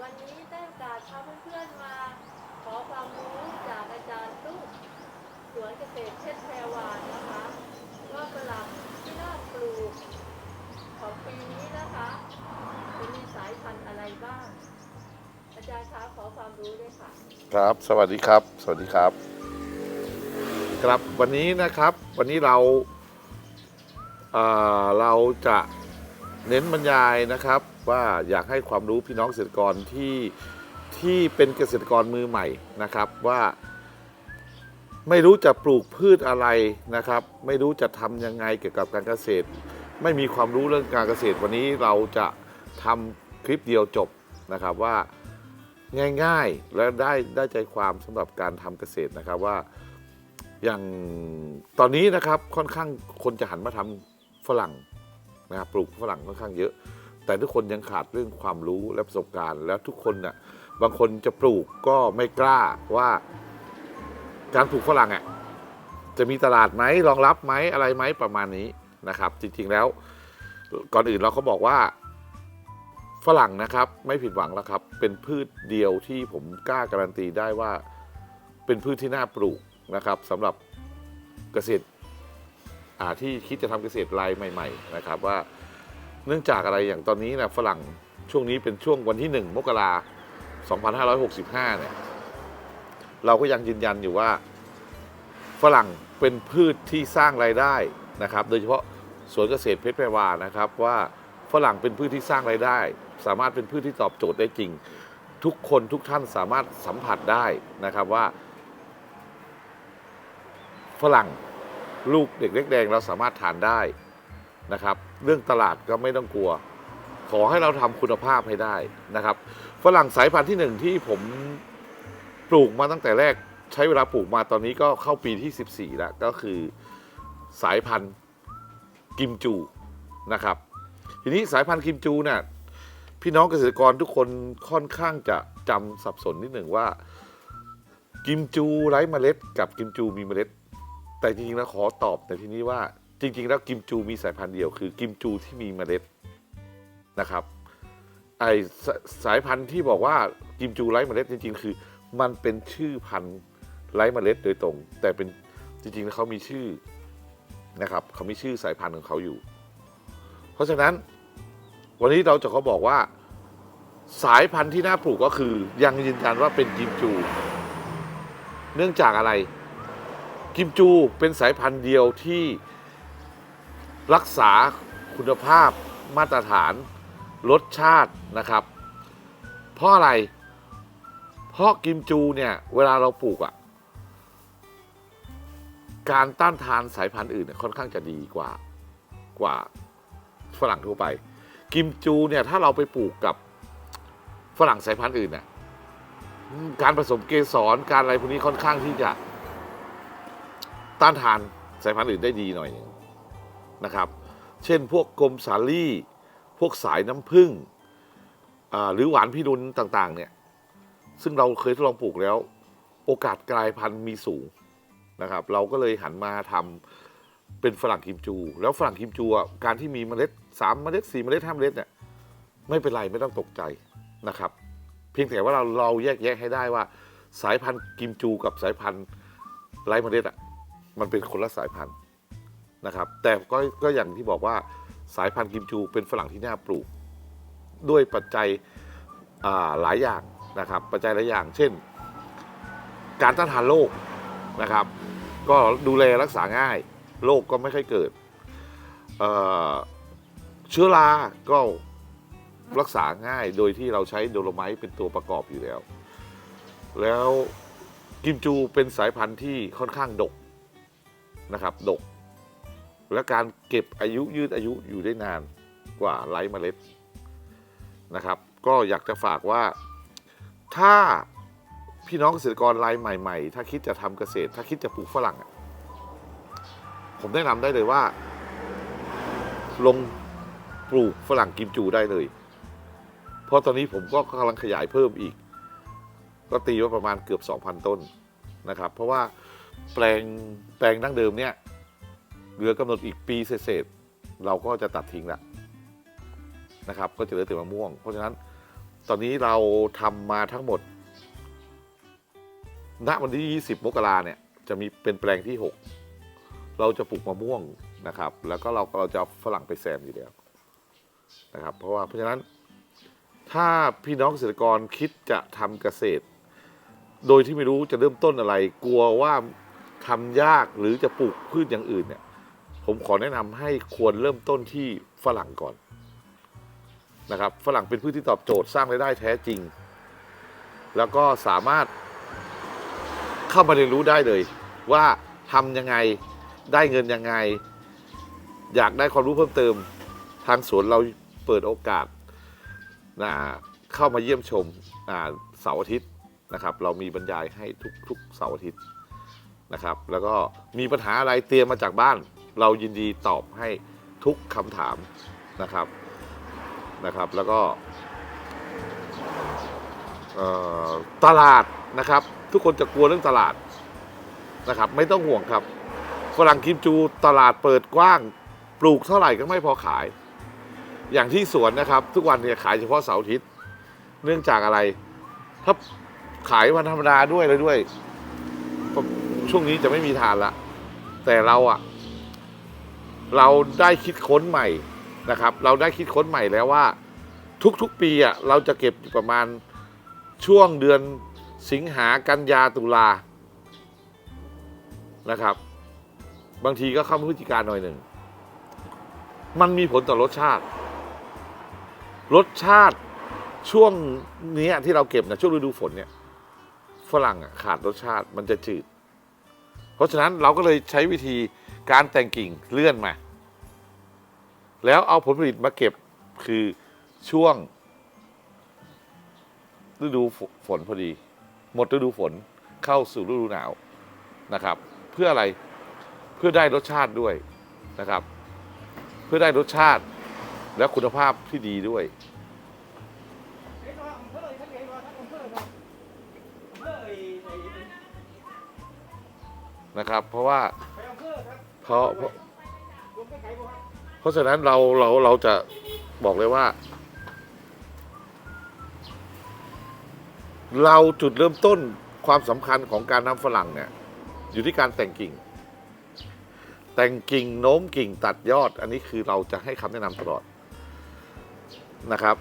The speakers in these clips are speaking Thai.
วันนี้ได้โอกาสพาเพื่อนๆมา ขอความรู้จากอาจารย์ลูกสวนเกษตรเพชรแพรวานนะคะว่าฝรั่งที่น่าปลูกของปีนี้นะคะจะมีสายพันธุ์อะไรบ้าง อาจารย์คะขอความรู้ด้วยค่ะ ครับ สวัสดีครับ สวัสดีครับ ครับวันนี้นะครับ วันนี้เราเอ่อเราจะเน้นบรรยายนะครับ ว่าอยากให้ความรู้พี่น้องเกษตรกรที่ที่เป็นเกษตรกรมือใหม่นะครับว่าไม่รู้จะปลูกพืชอะไรนะครับ ไม่รู้จะทำยังไงเกี่ยวกับการเกษตร ไม่มีความรู้เรื่องการเกษตรวันนี้เราจะทำคลิปเดียวจบนะครับว่าง่ายๆ และได้ได้ใจความสำหรับการทำเกษตรนะครับว่าอย่างตอนนี้นะครับค่อนข้างคนจะหันมาทำฝรั่งนะครับปลูกฝรั่งค่อนข้างเยอะ แต่ทุกคนยังขาดเรื่องความรู้และประสบการณ์ แล้วทุกคนน่ะบางคนจะปลูกก็ไม่กล้าว่า การปลูกฝรั่งอะจะมีตลาดไหมรองรับไหมอะไรไหมประมาณนี้นะครับ จริงๆแล้ว ก่อนอื่นเราเขาบอกว่าฝรั่งนะครับ ไม่ผิดหวังแล้วครับ เป็นพืชเดียวที่ผมกล้าการันตีได้ว่า เป็นพืชที่น่าปลูกนะครับสำหรับเกษตรที่คิดจะทำเกษตรรายใหม่ ๆ นะครับว่า นื่องจากอะไรอย่างตอนนี้นะฝรั่งช่วงนี้เป็นช่วงวันที่1มกรา2565 เนี่ย เราก็ยังยืนยันอยู่ว่า ฝรั่งเป็นพืชที่สร้างรายได้นะครับ โดยเฉพาะสวนเกษตรเพชรแพรวานะครับ ว่าฝรั่งเป็นพืชที่สร้างรายได้ สามารถเป็นพืชที่ตอบโจทย์ได้จริง ทุกคนทุกท่านสามารถสัมผัสได้นะครับว่า ฝรั่งลูกเด็กเล็กแดงเราสามารถทานได้นะครับ เรื่องตลาดก็ไม่ต้องกลัว ขอให้เราทำคุณภาพให้ได้นะครับ ฝรั่งสายพันธุ์ที่หนึ่งที่ผมปลูกมาตั้งแต่แรกใช้เวลาปลูกมาตอนนี้ก็เข้าปีที่ 14 แล้ว ก็คือสายพันธุ์กิมจูนะครับ ทีนี้สายพันธุ์กิมจูเนี่ยพี่น้องเกษตรกรทุกคนค่อนข้างจะจำสับสนนิดหนึ่งว่า กิมจูไร้เมล็ด กับกิมจูมีเมล็ด แต่จริงๆแล้วขอตอบในที่นี้ว่า จริง ๆ แล้วกิมจูมีสายพันธุ์เดียวคือกิมจูที่มีเมล็ดนะครับไอสสายพันธุ์ที่บอกว่ากิมจูไร้เมล็ดจริง ๆ คือ มันเป็นชื่อพันธุ์ไร้เมล็ดโดยตรง แต่เป็นจริงๆแล้วเขามีชื่อนะครับเขามีชื่อสายพันธุ์ของเขาอยู่ เพราะฉะนั้นวันนี้เราจะเขอบอกว่า สายพันธุ์ที่น่าปลูกก็คือยังยืนยันว่าเป็นกิมจู เนื่องจากอะไร กิมจูเป็นสายพันธุ์เดียวที่ รักษาคุณภาพมาตรฐานรสชาตินะครับ เพราะอะไร เพราะกิมจูเนี่ยเวลาเราปลูกอะ่ะการต้านทานสายพันธุ์อื่นเนี่ยค่อนข้างจะดีกว่ากว่าฝรั่งทั่วไป กิมจูเนี่ยถ้าเราไปปลูกกับฝรั่งสายพันธุ์อื่นเนี่ยการผสมเกสรการอะไรพวกนี้ค่อนข้างที่จะต้านทานสายพันธุ์อื่นได้ดีหน่อยนึง นะครับ เช่นพวกกลมสาลี่ พวกสายน้ำผึ้งหรือหวานพิรุณต่างๆเนี่ยซึ่งเราเคยทดลองปลูกแล้ว โอกาสกลายพันธุ์มีสูงนะครับ เราก็เลยหันมาทำเป็นฝรั่งกิมจู แล้วฝรั่งกิมจูอะการที่มีเมล็ดสามเมล็ดสี่เมล็ดห้าเมล็ดเนี่ยไม่เป็นไรไม่ต้องตกใจนะครับ เพียงแต่ว่าเราเราแยกแยะให้ได้ว่า สายพันธุ์กิมจูกับสายพันธุ์ไร้เมล็ดอะมันเป็นคนละสายพันธุ์ นะครับ แต่ก็ก็อย่างที่บอกว่าสายพันธุ์กิมจูเป็นฝรั่งที่น่าปลูก ด้วยปัจจัยหลายอย่างนะครับ ปัจจัยหลายอย่าง เช่น การต้านทานโรคนะครับ ก็ดูแลรักษาง่ายโรคก็ไม่ค่อยเกิดเเชื้อราก็รักษาง่ายโดยที่เราใช้โดโลไมต์เป็นตัวประกอบอยู่แล้ว แล้วกิมจูเป็นสายพันธุ์ที่ค่อนข้างดกนะครับ ดก และการเก็บอายุยืดอายุอยู่ได้นานกว่าไร้เมล็ดนะครับ ก็อยากจะฝากว่าถ้าพี่น้องเกษตรกรรายใหม่ ๆ ถ้าคิดจะทำเกษตร ถ้าคิดจะปลูกฝรั่งผมแนะนำได้เลยว่า ลงปลูกฝรั่งกิมจูได้เลย เพราะตอนนี้ผมก็กำลังขยายเพิ่มอีก ก็ตีว่าประมาณเกือบ 2,000 ต้นนะครับ เพราะว่าแปลงแปลงดั้งเดิมเนี่ย เหลือกำหนดอีกปีเศษเราก็จะตัดทิ้งละนะครับ ก็จะเหลือแต่มะม่วง เพราะฉะนั้นตอนนี้เราทำมาทั้งหมด ณวันที่ 20 มกราเนี่ย จะมีเป็นแปลงที่ 6 เราจะปลูกมะม่วงนะครับ แล้วก็เราเราจะฝรั่งไปแซมอยู่แล้วนะครับ เพราะว่าเพราะฉะนั้นถ้าพี่น้องเกษตรกรคิดจะทำเกษตร โดยที่ไม่รู้จะเริ่มต้นอะไร กลัวว่าทำยากหรือจะปลูกพืชอย่างอื่นเนี่ย ผมขอแนะนำให้ควรเริ่มต้นที่ฝรั่งก่อนนะครับฝรั่งเป็นพืชที่ตอบโจทย์สร้างรายได้แท้จริง แล้วก็สามารถเข้ามาเรียนรู้ได้เลย ว่าทำยังไงได้เงินยังไง อยากได้ความรู้เพิ่มเติมทางสวนเราเปิดโอกาสนะเข้ามาเยี่ยมชมเสาร์อาทิตย์นะครับ เรามีบรรยายให้ทุกทุกเสาร์อาทิตย์นะครับ แล้วก็มีปัญหาอะไรเตรียมมาจากบ้าน เรายินดีตอบให้ทุกคำถามนะครับนะครับ แล้วก็ตลาดนะครับ ทุกคนจะกลัวเรื่องตลาดนะครับ ไม่ต้องห่วงครับฝรั่งกิมจูตลาดเปิดกว้าง ปลูกเท่าไหร่ก็ไม่พอขาย อย่างที่สวนนะครับ ทุกวันเนี่ยขายเฉพาะเสาร์อาทิตย์เนื่องจากอะไร ถ้าขายวันธรรมดาด้วยเลยด้วย ช่วงนี้จะไม่มีทานละแต่เราอะ เราได้คิดค้นใหม่นะครับ เราได้คิดค้นใหม่แล้วว่า ทุกๆปีอะเราจะเก็บประมาณช่วงเดือนสิงหากันยาตุลานะครับ บางทีก็เข้าพฤศจิกาหน่อยหนึ่ง มันมีผลต่อรสชาติ รสชาติช่วงนี้ที่เราเก็บนะช่วงฤดูฝนเนี่ยฝรั่งอะขาดรสชาติมันจะจืด เพราะฉะนั้นเราก็เลยใช้วิธีการแต่งกิ่งเลื่อนมา แล้วเอาผลผลิตมาเก็บคือช่วงฤดูฝฝนพอดี หมดฤดูฝนเข้าสู่ฤดูหนาวนะครับ เพื่ออะไรเพื่อได้รสชาติด้วยนะครับ เพื่อได้รสชาติและคุณภาพที่ดีด้วย นะครับ เพราะว่าเพราะเพราะเพราะฉะนั้นเราเราเราจะบอกเลยว่า เราจุดเริ่มต้นความสำคัญของการนำฝรั่งเนี่ย อยู่ที่การแต่งกิ่ง แต่งกิ่งโน้มกิ่งตัดยอด อันนี้คือเราจะให้คำแนะนำตลอดนะครับ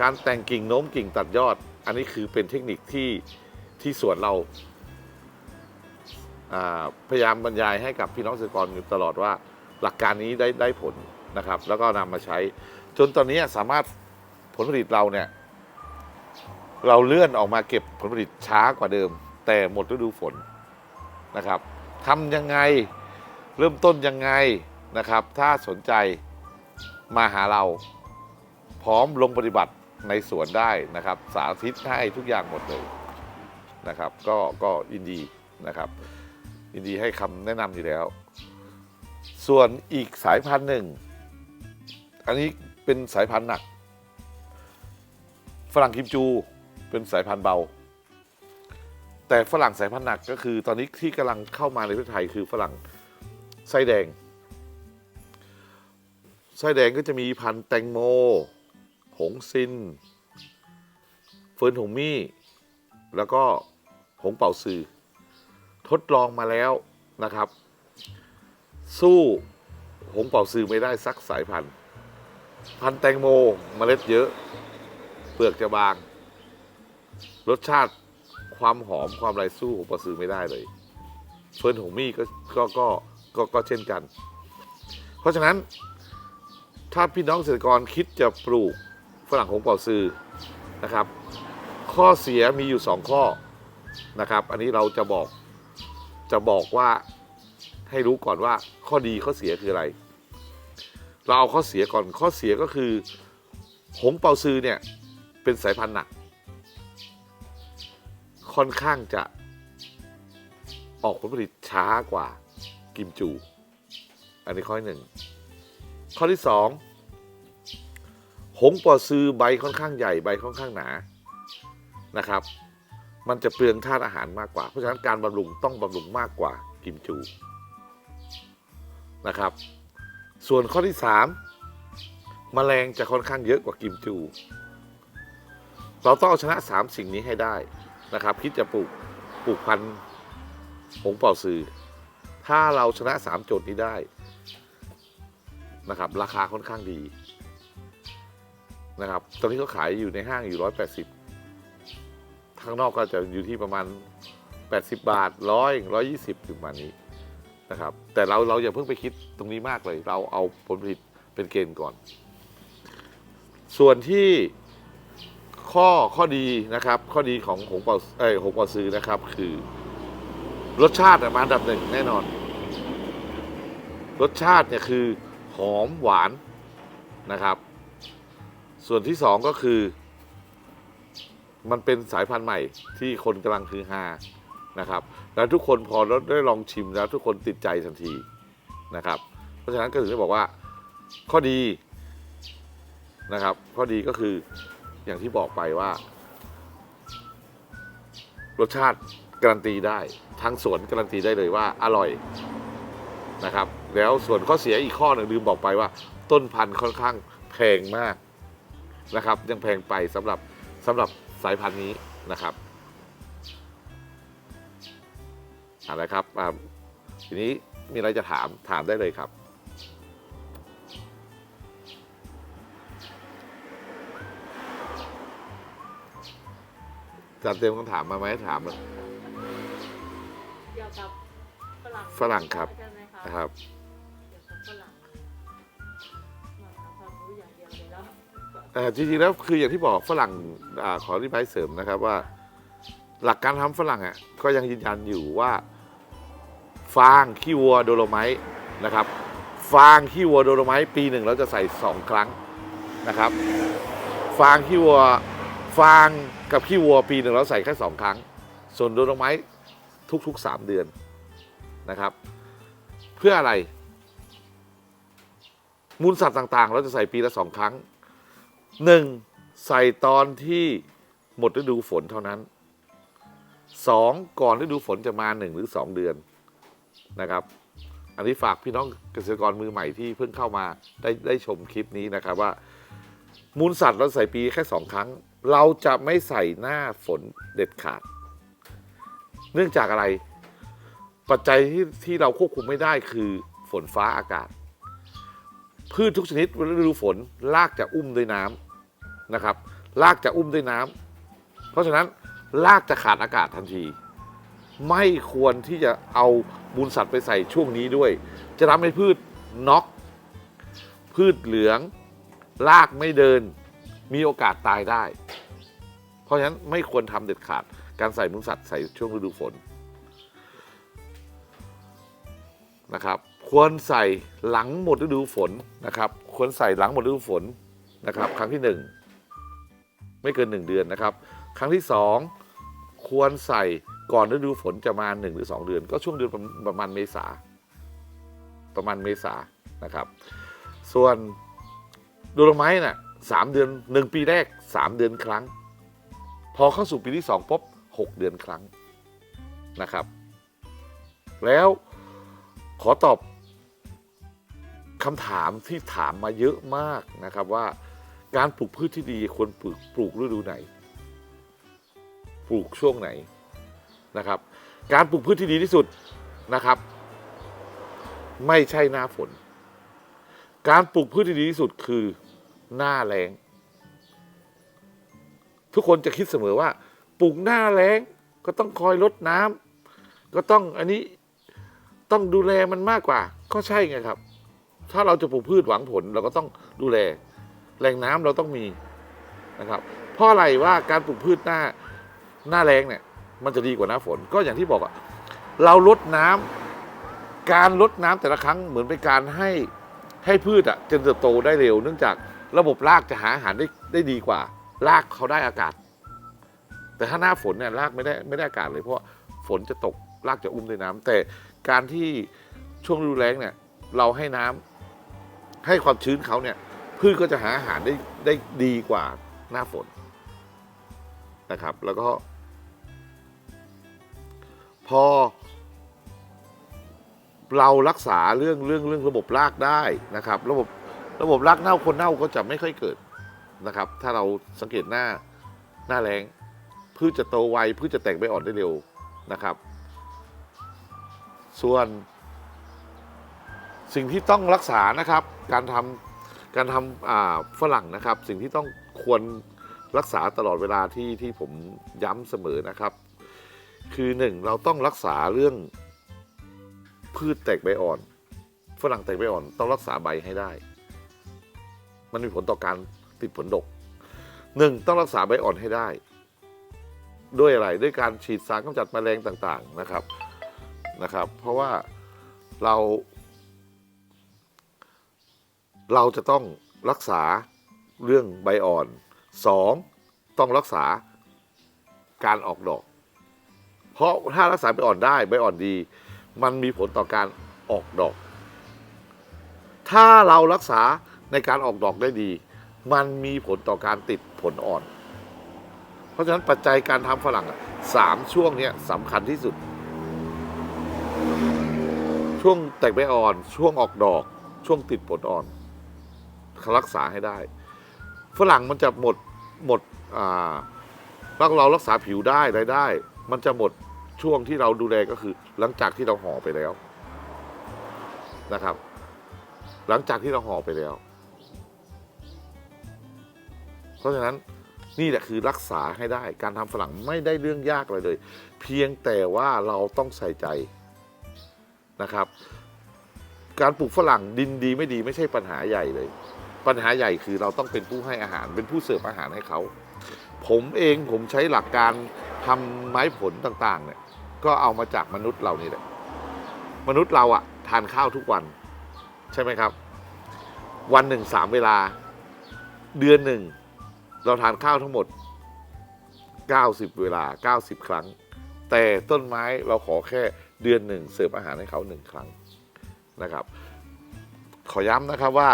การแต่งกิ่งโน้มกิ่งตัดยอด อันนี้คือเป็นเทคนิคที่ที่สวนเรา พยายามบรรยายให้กับพี่น้องเกษตรกรอยู่ตลอดว่าหลักการนี้ได้ได้ผลนะครับ แล้วก็นำมาใช้ จนตอนนี้สามารถผลผลิตเราเนี่ยเราเลื่อนออกมาเก็บผลผลิตช้ากว่าเดิม แต่หมดฤดูฝนนะครับทำยังไงเริ่มต้นยังไงนะครับ ถ้าสนใจมาหาเราพร้อมลงปฏิบัติในสวนได้นะครับ สาธิตให้ทุกอย่างหมดเลยนะครับ ก็ก็ยินดีนะครับ ยินดีให้คำแนะนำอยู่แล้ว ส่วนอีกสายพันธุ์หนึ่ง อันนี้เป็นสายพันธุ์หนัก ฝรั่งกิมจูเป็นสายพันธุ์เบา แต่ฝรั่งสายพันธุ์หนักก็คือ ตอนนี้ที่กำลังเข้ามาในประเทศไทยคือฝรั่งไส้แดงไส้แดงก็จะมีพันธุ์แตงโม หงซินเฟิร์นหงมี่ แล้วก็หงเป่าซือ ทดลองมาแล้วนะครับ สู้หงเป่าซื้อไม่ได้สักสายพันธุ์ พันธุ์แตงโมเมล็ดเยอะ เปลือกจะบาง รสชาติความหอมความไรสู้หงเป่าซื้อไม่ได้เลยเฟิร์นหงมี่ก็ก็ก็ก็ก็เช่นกัน เพราะฉะนั้นถ้าพี่น้องเกษตรกรคิดจะปลูกฝรั่งหงเป่าซื้อนะครับ ข้อเสียมีอยู่สองข้อนะครับ อันนี้เราจะบอก จะบอกว่าให้รู้ก่อนว่าข้อดีข้อเสียคืออะไร เราเอาข้อเสียก่อนข้อเสียก็คือ หงเปาซือเนี่ยเป็นสายพันธุ์หนัก ค่อนข้างจะออกผลผลิตช้ากว่ากิมจู อันนี้ข้อที่หนึ่ง ข้อที่สองหงป่าซือใบค่อนข้างใหญ่ใบค่อนข้างหนานะครับ มันจะเปลืองธาตุอาหารมากกว่า เพราะฉะนั้นการบำรุงต้องบำรุงมากกว่ากิมจูนะครับ ส่วนข้อที่สามแมลงจะค่อนข้างเยอะกว่ากิมจู เราต้องเอาชนะสามสิ่งนี้ให้ได้นะครับ คิดจะปลูกปลูกพันธุ์หงเป่าซื้อถ้าเราชนะสามโจทย์นี้ได้นะครับ ราคาค่อนข้างดีนะครับ ตอนนี้เขาขายอยู่ในห้างอยู่ร้อยแปดสิบ ข้างนอกก็จะอยู่ที่ประมาณแปดสิบบาทร้อยร้อยยี่สิบถึงประมาณนี้นะครับ แต่เราเราอย่าเพิ่งไปคิดตรงนี้มากเลย เราเอาผลผลิตเป็นเกณฑ์ก่อน ส่วนที่ข้อข้อดีนะครับ ข้อดีของหงเป่าเอ้ยหงเป่าซื้อนะครับ คือรสชาติอะมาอันดับหนึ่งแน่นอน รสชาติเนี่ยคือหอมหวานนะครับ ส่วนที่สองก็คือ มันเป็นสายพันธุ์ใหม่ที่คนกำลังคือฮานะครับ แล้วทุกคนพอได้ลองชิมแล้วทุกคนติดใจทันทีนะครับ เพราะฉะนั้นก็ถึงได้บอกว่าข้อดีนะครับ ข้อดีก็คืออย่างที่บอกไปว่า รสชาติการันตีได้ทั้งสวนการันตีได้เลยว่าอร่อยนะครับ แล้วส่วนข้อเสียอีกข้อหนึ่งลืมบอกไปว่า ต้นพันธุ์ค่อนข้างแพงมากนะครับ ยังแพงไปสำหรับสำหรับ สายพันธุ์นี้นะครับอะไรครับอ่าทีนี้มีอะไรจะถามถามได้เลยครับจัดเตรียมคำถามมาไหมถามเลยเกี่ยวกับฝรั่งฝรั่งครับใช่ไหมคะนะครับ อ่จริงๆแล้วคืออย่างที่บอกฝรั่งอาขอรีบายเสริมนะครับว่า หลักการทำฝรั่งอะก็ยังยืนยันอยู่ว่า ฟางขี้วัวโดโลไมต์นะครับ ฟางขี้วัวโดโลไมต์ปีหนึ่งเราจะใส่สองครั้งนะครับ ฟางขี้วัวฟางกับขี้วัวปีหนึ่งเราใส่แค่สองครั้ง ส่วนโดโลไมต์ทุกๆสามเดือนนะครับ เพื่ออะไร มูลสัตว์ต่างๆ เราจะใส่ปีละสองครั้ง หนึ่งใส่ตอนที่หมดฤดูฝนเท่านั้นสองก่อนฤดูฝนจะมาหนึ่งหรือสองเดือนนะครับ อันนี้ฝากพี่น้องเกษตรกรมือใหม่ที่เพิ่งเข้ามาได้ได้ชมคลิปนี้นะครับว่า มูลสัตว์เราใส่ปีแค่สองครั้ง เราจะไม่ใส่หน้าฝนเด็ดขาด เนื่องจากอะไร ปัจจัยที่ที่เราควบคุมไม่ได้คือฝนฟ้าอากาศ พืชทุกชนิดเวลาฤดูฝนรากจะอุ้มด้วยน้ำนะครับรากจะอุ้มด้วยน้ำเพราะฉะนั้นรากจะขาดอากาศทันที ไม่ควรที่จะเอามูลสัตว์ไปใส่ช่วงนี้ด้วย จะทำให้พืชน็อกพืชเหลือง รากไม่เดิน มีโอกาสตายได้ เพราะฉะนั้นไม่ควรทำเด็ดขาดการใส่มูลสัตว์ใส่ช่วงฤดูฝนนะครับ ควรใส่หลังหมดฤดูฝนนะครับ ควรใส่หลังหมดฤดูฝนนะครับ ครั้งที่หนึ่งไม่เกินหนึ่งเดือนนะครับ ครั้งที่สองควรใส่ก่อนฤดูฝนจะมาหนึ่งหรือสองเดือน ก็ช่วงเดือนประมาณเมษาประมาณเมษานะครับ ส่วนดูลไม้น่ะสามเดือนหนึ่งปีแรกสามเดือนครั้ง พอเข้าสู่ปีที่สองปุ๊บหกเดือนครั้งนะครับ แล้วขอตอบ คำถามที่ถามมาเยอะมากนะครับว่า การปลูกพืชที่ดีควรปลูกปลูกฤดูไหน ปลูกช่วงไหนนะครับ การปลูกพืชที่ดีที่สุดนะครับ ไม่ใช่หน้าฝน การปลูกพืชที่ดีที่สุดคือหน้าแล้ง ทุกคนจะคิดเสมอว่า ปลูกหน้าแล้งก็ต้องคอยรดน้ำก็ต้องอันนี้ต้องดูแลมันมากกว่า ก็ใช่ไงครับ ถ้าเราจะปลูกพืชหวังผลเราก็ต้องดูแล แหล่งน้ำเราต้องมีนะครับ เพราะอะไรว่าการปลูกพืชหน้าหน้าแรงเนี่ยมันจะดีกว่าหน้าฝน ก็อย่างที่บอกอะเราลดน้ำการลดน้ำแต่ละครั้งเหมือนเป็นการให้ให้พืชอะเจริญเติบโตได้เร็ว เนื่องจากระบบรากจะหาอาหารได้ได้ดีกว่า รากเขาได้อากาศ แต่ถ้าหน้าฝนเนี่ยรากไม่ได้ไม่ได้อากาศเลย เพราะฝนจะตกรากจะอุ้มด้วยน้ำแต่การที่ช่วงฤดูแล้งเนี่ย เราให้น้ำ ให้ความชื้นเขาเนี่ยพืชก็จะหาอาหารได้ได้ดีกว่าหน้าฝนนะครับ แล้วก็ พอ เรารักษาเรื่องเรื่องเรื่องระบบรากได้นะครับ ระบบระบบรากเน่าคนเน่าก็จะไม่ค่อยเกิดนะครับ ถ้าเราสังเกตหน้าหน้าแรงพืชจะโตไวพืชจะแตกใบอ่อนได้เร็วนะครับ ส่วน สิ่งที่ต้องรักษานะครับ การทำการทำฝรั่งนะครับ สิ่งที่ต้องควรรักษาตลอดเวลาที่ที่ผมย้ำเสมอนะครับ คือหนึ่งเราต้องรักษาเรื่องพืชแตกใบอ่อน ฝรั่งแตกใบอ่อนต้องรักษาใบให้ได้ มันมีผลต่อการติดผลดกหนึ่งต้องรักษาใบอ่อนให้ได้ ด้วยอะไรด้วยการฉีดสารกำจัดแมลงต่างๆนะครับนะครับ เพราะว่าเรา เราจะต้องรักษาเรื่องใบอ่อนสองต้องรักษาการออกดอก เพราะถ้ารักษาใบอ่อนได้ใบอ่อนดี มันมีผลต่อการออกดอก ถ้าเรารักษาในการออกดอกได้ดี มันมีผลต่อการติดผลอ่อน เพราะฉะนั้นปัจจัยการทำฝรั่งสามช่วงนี้สำคัญที่สุด ช่วงแตกใบอ่อน ช่วงออกดอก ช่วงติดผลอ่อน รักษาให้ได้ ฝรั่งมันจะหมดหมดอ่าเราเรารักษาผิวได้รายได้ มันจะหมดช่วงที่เราดูแลก็คือ หลังจากที่เราห่อไปแล้วนะครับ หลังจากที่เราห่อไปแล้ว เพราะฉะนั้นนี่แหละคือรักษาให้ได้ การทำฝรั่งไม่ได้เรื่องยากเลยเลย เพียงแต่ว่าเราต้องใส่ใจนะครับ การปลูกฝรั่งดินดีไม่ดีไม่ใช่ปัญหาใหญ่เลย ปัญหาใหญ่คือเราต้องเป็นผู้ให้อาหาร เป็นผู้เสิร์ฟอาหารให้เขา ผมเองผมใช้หลักการทำไม้ผลต่างๆเนี่ยก็เอามาจากมนุษย์เรานี่แหละมนุษย์เราอะทานข้าวทุกวัน ใช่ไหมครับ วันหนึ่งสามเวลา เดือนหนึ่ง เราทานข้าวทั้งหมด 90 เวลา 90 ครั้ง แต่ต้นไม้เราขอแค่เดือนหนึ่งเสิร์ฟอาหารให้เขาหนึ่งครั้งนะครับ ขอย้ำนะครับว่า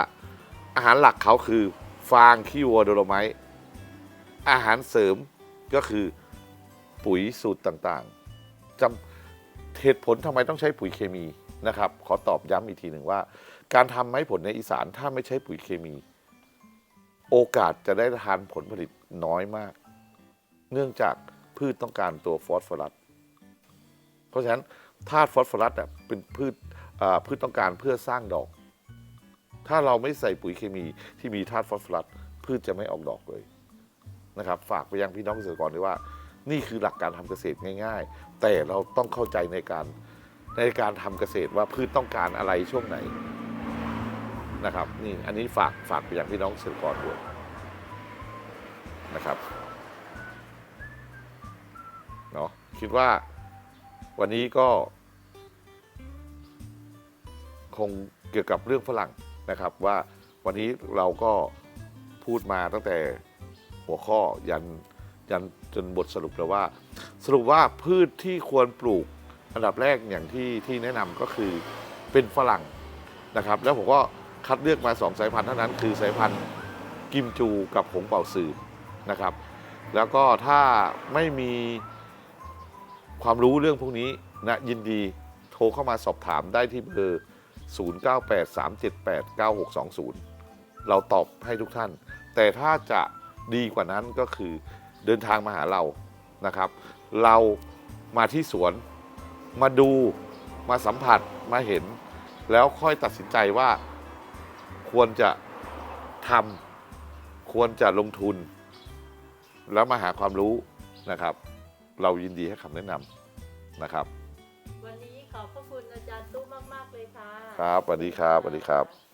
อาหารหลักเขาคือ ฟางขี้วัวโดโลไมต์อาหารเสริมก็คือปุ๋ยสูตรต่างๆจำเหตุผลทำไมต้องใช้ปุ๋ยเคมีนะครับ ขอตอบย้ำอีกทีหนึ่งว่า การทำไม้ผลในอีสานถ้าไม่ใช้ปุ๋ยเคมี โอกาสจะได้ทานผลผลิตน้อยมาก เนื่องจากพืชต้องการตัวฟอสฟอรัสเพราะฉะนั้นธาตุฟอสฟอรัสเป็นพืชพืชต้องการเพื่อสร้างดอก ถ้าเราไม่ใส่ปุ๋ยเคมีที่มีธาตุฟอสฟอรัสพืชจะไม่ออกดอกเลยนะครับฝากไปยังพี่น้องเกษตรกรด้วยว่า นี่คือหลักการทำเกษตรง่าย ๆ แต่เราต้องเข้าใจในการในการทำเกษตรว่าพืชต้องการอะไรช่วงไหนนะครับนี่อันนี้ฝากฝากไปยังพี่น้องเกษตรกรด้วยนะครับเนาะคิดว่าวันนี้ก็ คงเกี่ยวกับเรื่องฝรั่ง นะครับ ว่าวันนี้เราก็พูดมาตั้งแต่หัวข้อยันยันจนบทสรุปแล้วว่า สรุปว่าพืชที่ควรปลูกอันดับแรกอย่างที่ที่แนะนำก็คือเป็นฝรั่งนะครับ แล้วผมก็คัดเลือกมาสองสายพันธุ์เท่านั้น คือสายพันธุ์กิมจูกับหงเป่าซือนะครับ แล้วก็ถ้าไม่มีความรู้เรื่องพวกนี้นะยินดีโทรเข้ามาสอบถามได้ที่เบอร์ 0983789620 เราตอบให้ทุกท่าน แต่ถ้าจะดีกว่านั้นก็คือเดินทางมาหาเรานะครับ เรามาที่สวนมาดูมาสัมผัสมาเห็น แล้วค่อยตัดสินใจว่าควรจะทำควรจะลงทุน แล้วมาหาความรู้นะครับ เรายินดีให้คำแนะนำนะครับ วันนี้ขอบพระคุณอาจารย์ตู้มาก ค่ะ ครับสวัสดีครับสวัสดีครับ